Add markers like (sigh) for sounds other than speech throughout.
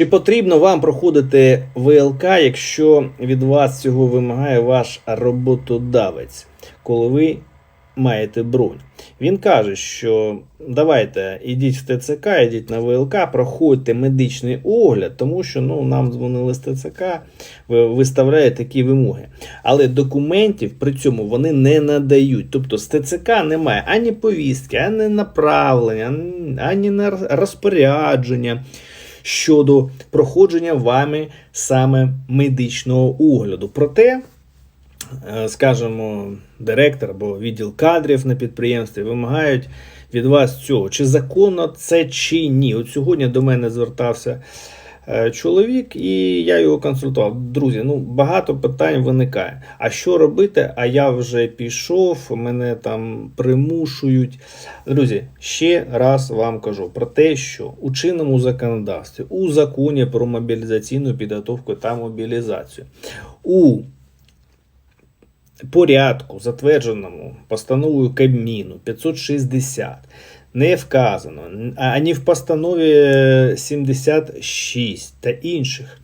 Чи потрібно вам проходити ВЛК, якщо від вас цього вимагає ваш роботодавець, коли ви маєте бронь? Він каже, що давайте ідіть в ТЦК, ідіть на ВЛК, проходьте медичний огляд, тому що ну, нам дзвонили з ТЦК, ви- виставляють такі вимоги. Але документів при цьому вони не надають. Тобто з ТЦК немає ані повістки, ані направлення, ані розпорядження щодо проходження вами саме медичного огляду. Проте, е, скажімо, директор або відділ кадрів на підприємстві вимагають від вас цього. Чи законно це чи ні? От сьогодні до мене звертався чоловік, і я його консультував. Друзі, ну багато питань виникає. А що робити? А я вже пішов, мене там примушують. Друзі, ще раз вам кажу про те, що у чинному законодавстві, у законі про мобілізаційну підготовку та мобілізацію, у порядку, затвердженому постановою Кабміну 560, не вказано ані в постанові 76 та інших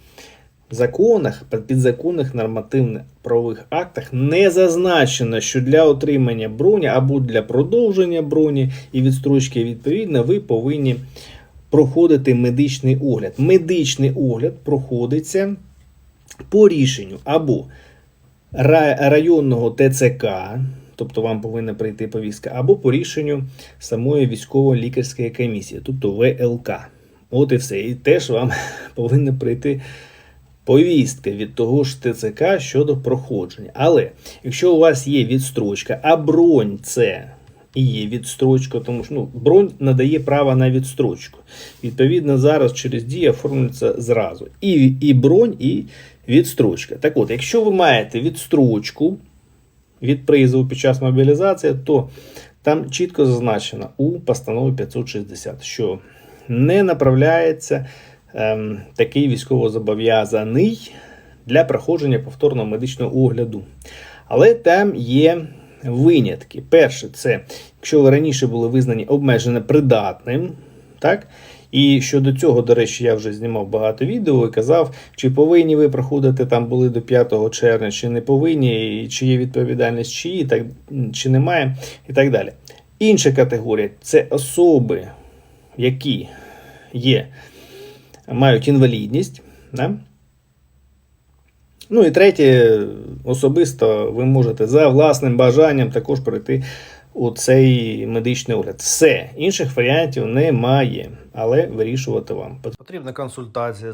законах, підзаконних нормативних правових актах не зазначено, що для отримання броні або для продовження броні і відстрочки відповідно ви повинні проходити медичний огляд. Медичний огляд проходиться по рішенню або районного ТЦК, тобто вам повинна прийти повістка, або по рішенню самої військово-лікарської комісії, тобто ВЛК. От і все. І теж вам (laughs) повинна прийти повістка від того ж ТЦК щодо проходження. Але якщо у вас є відстрочка, а бронь це і є відстрочка, тому що ну, бронь надає право на відстрочку. Відповідно, зараз через дію оформлюється зразу. І, і бронь, і відстрочка. Так от, якщо ви маєте відстрочку від призову під час мобілізації, то там чітко зазначено у постанові 560, що не направляється ем, такий військовозобов'язаний для проходження повторного медичного огляду. Але там є винятки. Перше, це якщо раніше були визнані обмежено придатним, так? І щодо цього, до речі, я вже знімав багато відео і казав, чи повинні ви проходити там були до 5 червня, чи не повинні, і чи є відповідальність, чи, так, чи немає, і так далі. Інша категорія це особи, які є, мають інвалідність. Да? Ну і третє, особисто ви можете за власним бажанням також пройти у цей медичний огляд. Все, інших варіантів немає, але вирішувати вам. Потрібна консультація